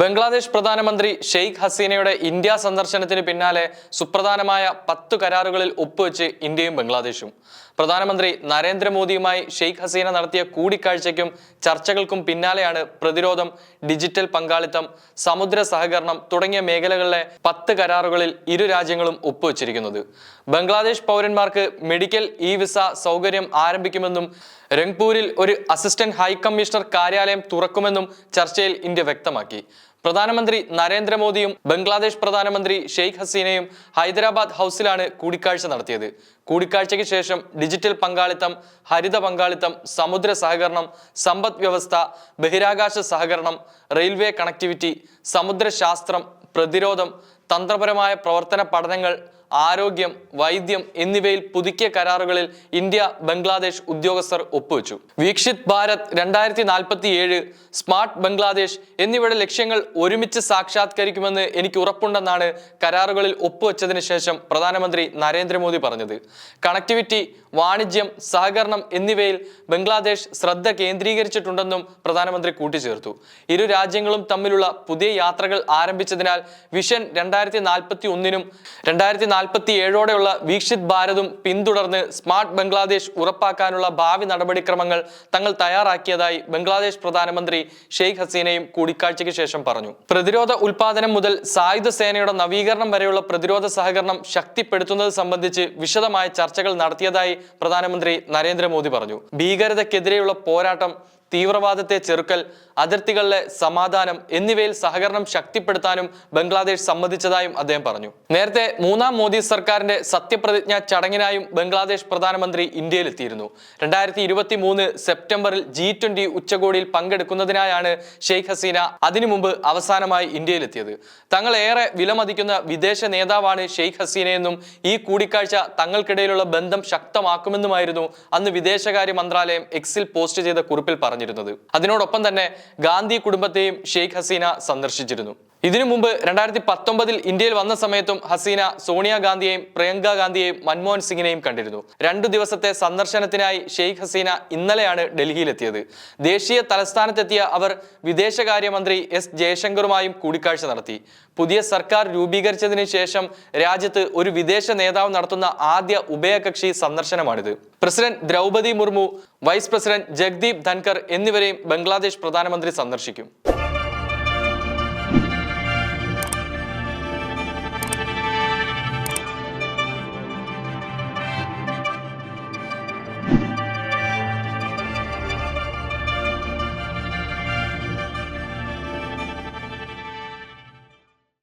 ബംഗ്ലാദേശ് പ്രധാനമന്ത്രി ഷെയ്ഖ് ഹസീനയുടെ ഇന്ത്യ സന്ദർശനത്തിന് പിന്നാലെ സുപ്രധാനമായ പത്ത് കരാറുകളിൽ ഒപ്പുവെച്ച് ഇന്ത്യയും ബംഗ്ലാദേശും. പ്രധാനമന്ത്രി നരേന്ദ്രമോദിയുമായി ഷെയ്ഖ് ഹസീന നടത്തിയ കൂടിക്കാഴ്ചയ്ക്കും ചർച്ചകൾക്കും പിന്നാലെയാണ് പ്രതിരോധം ഡിജിറ്റൽ പങ്കാളിത്തം സമുദ്ര സഹകരണം തുടങ്ങിയ മേഖലകളിലെ പത്ത് കരാറുകളിൽ ഇരു രാജ്യങ്ങളും ഒപ്പുവെച്ചിരിക്കുന്നത്. ബംഗ്ലാദേശ് പൗരന്മാർക്ക് മെഡിക്കൽ ഇ വിസ സൗകര്യം ആരംഭിക്കുമെന്നും രംഗ്പൂരിൽ ഒരു അസിസ്റ്റന്റ് ഹൈക്കമ്മീഷണർ കാര്യാലയം തുറക്കുമെന്നും ചർച്ചയിൽ ഇന്ത്യ വ്യക്തമാക്കി. പ്രധാനമന്ത്രി നരേന്ദ്രമോദിയും ബംഗ്ലാദേശ് പ്രധാനമന്ത്രി ഷെയ്ഖ് ഹസീനയും ഹൈദരാബാദ് ഹൗസിലാണ് കൂടിക്കാഴ്ച നടത്തിയത്. കൂടിക്കാഴ്ചയ്ക്ക് ശേഷം ഡിജിറ്റൽ പങ്കാളിത്തം ഹരിത പങ്കാളിത്തം സമുദ്ര സഹകരണം സമ്പദ് വ്യവസ്ഥ ബഹിരാകാശ സഹകരണം റെയിൽവേ കണക്ടിവിറ്റി സമുദ്രശാസ്ത്രം പ്രതിരോധം തന്ത്രപരമായ പ്രവർത്തന പഠനങ്ങൾ ആരോഗ്യം വൈദ്യം എന്നിവയിൽ പുതുക്കിയ കരാറുകളിൽ ഇന്ത്യ ബംഗ്ലാദേശ് ഉദ്യോഗസ്ഥർ ഒപ്പുവെച്ചു. വീക്ഷിത് ഭാരത് രണ്ടായിരത്തി നാൽപ്പത്തി ഏഴ് സ്മാർട്ട് ബംഗ്ലാദേശ് എന്നിവയുടെ ലക്ഷ്യങ്ങൾ ഒരുമിച്ച് സാക്ഷാത്കരിക്കുമെന്ന് എനിക്ക് ഉറപ്പുണ്ടെന്നാണ് കരാറുകളിൽ ഒപ്പുവെച്ചതിന് ശേഷം പ്രധാനമന്ത്രി നരേന്ദ്രമോദി പറഞ്ഞത്. കണക്ടിവിറ്റി വാണിജ്യം സഹകരണം എന്നിവയിൽ ബംഗ്ലാദേശ് ശ്രദ്ധ കേന്ദ്രീകരിച്ചിട്ടുണ്ടെന്നും പ്രധാനമന്ത്രി കൂട്ടിച്ചേർത്തു. ഇരു രാജ്യങ്ങളും തമ്മിലുള്ള പുതിയ യാത്രകൾ ആരംഭിച്ചതിനാൽ വിഷൻ രണ്ടായിരത്തി നാൽപ്പത്തി ഒന്നിനും രണ്ടായിരത്തി നാൽപ്പത്തി ഏഴോടെയുള്ള വീക്ഷിത് ഭാരതും പിന്തുടർന്ന് സ്മാർട്ട് ബംഗ്ലാദേശ് ഉറപ്പാക്കാനുള്ള ഭാവി നടപടിക്രമങ്ങൾ തങ്ങൾ തയ്യാറാക്കിയതായി ബംഗ്ലാദേശ് പ്രധാനമന്ത്രി ഷെയ്ഖ് ഹസീനയും കൂടിക്കാഴ്ചയ്ക്ക് ശേഷം പറഞ്ഞു. പ്രതിരോധ ഉൽപാദനം മുതൽ സായുധ സേനയുടെ നവീകരണം വരെയുള്ള പ്രതിരോധ സഹകരണം ശക്തിപ്പെടുത്തുന്നത് സംബന്ധിച്ച് വിശദമായ ചർച്ചകൾ നടത്തിയതായി പ്രധാനമന്ത്രി നരേന്ദ്രമോദി പറഞ്ഞു. ഭീകരതയ്ക്കെതിരെയുള്ള പോരാട്ടം തീവ്രവാദത്തെ ചെറുക്കൽ അതിർത്തികളിലെ സമാധാനം എന്നിവയിൽ സഹകരണം ശക്തിപ്പെടുത്താനും ബംഗ്ലാദേശ് സമ്മതിച്ചതായും അദ്ദേഹം പറഞ്ഞു. നേരത്തെ മൂന്നാം മോദി സർക്കാരിന്റെ സത്യപ്രതിജ്ഞ ചടങ്ങിനായും ബംഗ്ലാദേശ് പ്രധാനമന്ത്രി ഇന്ത്യയിലെത്തിയിരുന്നു. രണ്ടായിരത്തി ഇരുപത്തി മൂന്ന് സെപ്റ്റംബറിൽ ജി ട്വന്റി ഉച്ചകോടിയിൽ പങ്കെടുക്കുന്നതിനായാണ് ഷെയ്ഖ് ഹസീന അതിനു മുമ്പ് അവസാനമായി ഇന്ത്യയിലെത്തിയത്. തങ്ങൾ ഏറെ വിലമതിക്കുന്ന വിദേശ നേതാവാണ് ഷെയ്ഖ് ഹസീനയെന്നും ഈ കൂടിക്കാഴ്ച തങ്ങൾക്കിടയിലുള്ള ബന്ധം ശക്തമാക്കുമെന്നുമായിരുന്നു അന്ന് വിദേശകാര്യ മന്ത്രാലയം എക്സിൽ പോസ്റ്റ് ചെയ്ത കുറിപ്പിൽ പറഞ്ഞിരുന്നത്. അതിനോടൊപ്പം തന്നെ ഗാന്ധി കുടുംബത്തെയും ഷെയ്ഖ് ഹസീന സന്ദർശിച്ചിരുന്നു. ഇതിനു മുമ്പ് രണ്ടായിരത്തി പത്തൊമ്പതിൽ ഇന്ത്യയിൽ വന്ന സമയത്തും ഹസീന സോണിയാഗാന്ധിയെയും പ്രിയങ്ക ഗാന്ധിയെയും മൻമോഹൻ സിംഗിനെയും കണ്ടിരുന്നു. രണ്ടു ദിവസത്തെ സന്ദർശനത്തിനായി ഷെയ്ഖ് ഹസീന ഇന്നലെയാണ് ഡൽഹിയിലെത്തിയത്. ദേശീയ തലസ്ഥാനത്തെത്തിയ അവർ വിദേശകാര്യമന്ത്രി എസ് ജയശങ്കറുമായും കൂടിക്കാഴ്ച നടത്തി. പുതിയ സർക്കാർ രൂപീകരിച്ചതിന് ശേഷം രാജ്യത്ത് ഒരു വിദേശ നേതാവ് നടത്തുന്ന ആദ്യ ഉഭയകക്ഷി സന്ദർശനമാണിത്. President Droupadi Murmu vice president Jagdeep Dhankhar എന്നിവരെയും ബംഗ്ലാദേശ് പ്രധാനമന്ത്രി സന്ദർശിക്കും.